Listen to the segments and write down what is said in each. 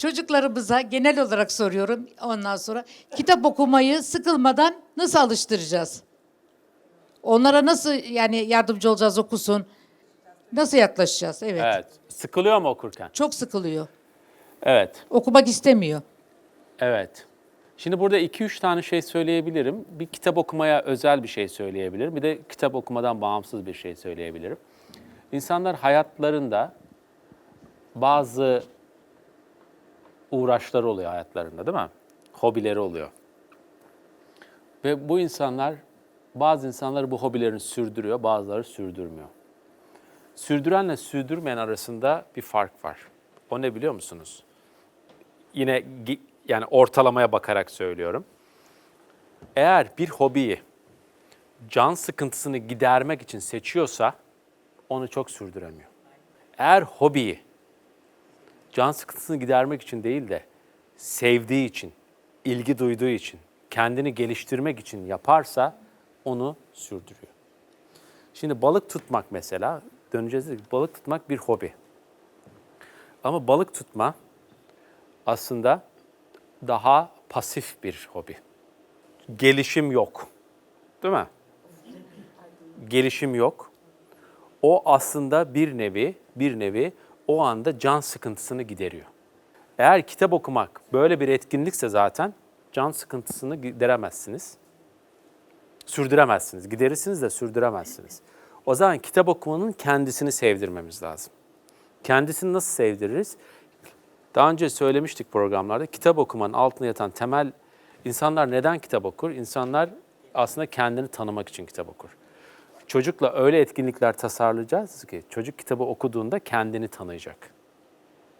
Çocuklarımıza genel olarak soruyorum ondan sonra kitap okumayı sıkılmadan nasıl alıştıracağız? Onlara nasıl yani yardımcı olacağız okusun? Nasıl yaklaşacağız? Evet. Evet. Sıkılıyor mu okurken? Çok sıkılıyor. Evet. Okumak istemiyor. Evet. Şimdi burada 2-3 tane şey söyleyebilirim. Bir kitap okumaya özel bir şey söyleyebilirim. Bir de kitap okumadan bağımsız bir şey söyleyebilirim. İnsanlar hayatlarında bazı uğraşları oluyor hayatlarında değil mi? Hobileri oluyor. Ve bu insanlar, bazı insanlar bu hobilerini sürdürüyor, bazıları sürdürmüyor. Sürdürenle sürdürmeyen arasında bir fark var. O ne biliyor musunuz? yine yani ortalamaya bakarak söylüyorum. Eğer bir hobiyi can sıkıntısını gidermek için seçiyorsa onu çok sürdüremiyor. Eğer hobiyi can sıkıntısını gidermek için değil de sevdiği için, ilgi duyduğu için, kendini geliştirmek için yaparsa onu sürdürüyor. Şimdi balık tutmak mesela, döneceğiz dedik, balık tutmak bir hobi. Ama balık tutma aslında daha pasif bir hobi. Gelişim yok. Değil mi? Gelişim yok. O aslında bir nevi, bir nevi o anda can sıkıntısını gideriyor. Eğer kitap okumak böyle bir etkinlikse zaten can sıkıntısını gideremezsiniz. Sürdüremezsiniz. Giderirsiniz de sürdüremezsiniz. O zaman kitap okumanın kendisini sevdirmemiz lazım. Kendisini nasıl sevdiririz? Daha önce söylemiştik programlarda kitap okumanın altında yatan temel insanlar neden kitap okur? İnsanlar aslında kendini tanımak için kitap okur. Çocukla öyle etkinlikler tasarlayacağız ki çocuk kitabı okuduğunda kendini tanıyacak.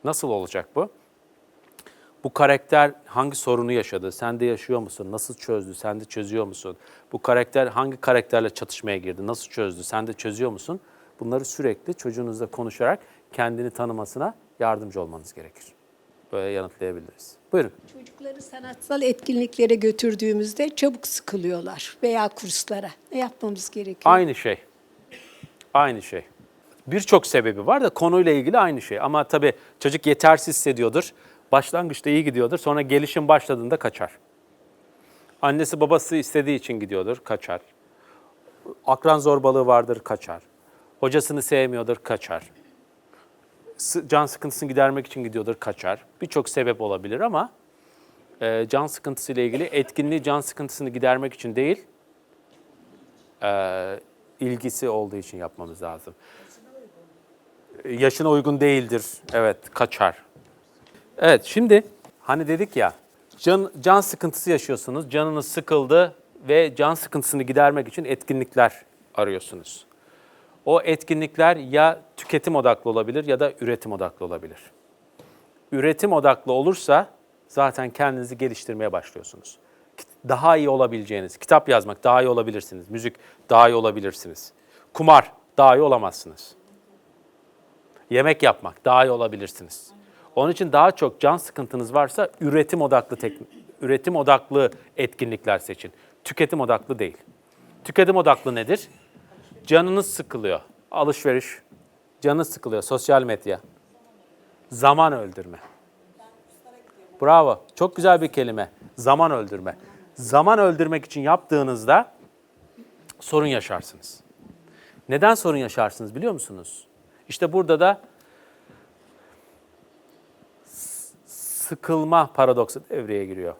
Nasıl olacak bu? Bu karakter hangi sorunu yaşadı? Sen de yaşıyor musun? Nasıl çözdü? Sen de çözüyor musun? Bu karakter hangi karakterle çatışmaya girdi? Nasıl çözdü? Sen de çözüyor musun? Bunları sürekli çocuğunuzla konuşarak kendini tanımasına yardımcı olmanız gerekir. Böyle yanıtlayabiliriz. Buyurun. Çocukları sanatsal etkinliklere götürdüğümüzde çabuk sıkılıyorlar veya kurslara. Ne yapmamız gerekiyor? Aynı şey. Aynı şey. Birçok sebebi var da konuyla ilgili aynı şey. Ama tabii çocuk yetersiz hissediyordur. Başlangıçta iyi gidiyordur. Sonra gelişim başladığında kaçar. Annesi babası istediği için gidiyordur, kaçar. Akran zorbalığı vardır, kaçar. Hocasını sevmiyordur, kaçar. Can sıkıntısını gidermek için gidiyordur, kaçar. Birçok sebep olabilir ama e, can sıkıntısı ile ilgili etkinliği can sıkıntısını gidermek için değil, e, ilgisi olduğu için yapmamız lazım. Yaşına uygun değildir. Evet, kaçar. Evet, şimdi hani dedik ya, can, can sıkıntısı yaşıyorsunuz, canınız sıkıldı ve can sıkıntısını gidermek için etkinlikler arıyorsunuz. O etkinlikler ya tüketim odaklı olabilir ya da üretim odaklı olabilir. Üretim odaklı olursa zaten kendinizi geliştirmeye başlıyorsunuz. Daha iyi olabileceğiniz, kitap yazmak daha iyi olabilirsiniz, müzik daha iyi olabilirsiniz. Kumar daha iyi olamazsınız. Yemek yapmak daha iyi olabilirsiniz. Onun için daha çok can sıkıntınız varsa üretim odaklı tek, üretim odaklı etkinlikler seçin. Tüketim odaklı değil. Tüketim odaklı nedir? Canınız sıkılıyor. Alışveriş, canınız sıkılıyor. Sosyal medya. Zaman öldürme. Bravo. Çok güzel bir kelime. Zaman öldürme. Zaman öldürmek için yaptığınızda sorun yaşarsınız. Neden sorun yaşarsınız biliyor musunuz? İşte burada da sıkılma paradoksu devreye giriyor.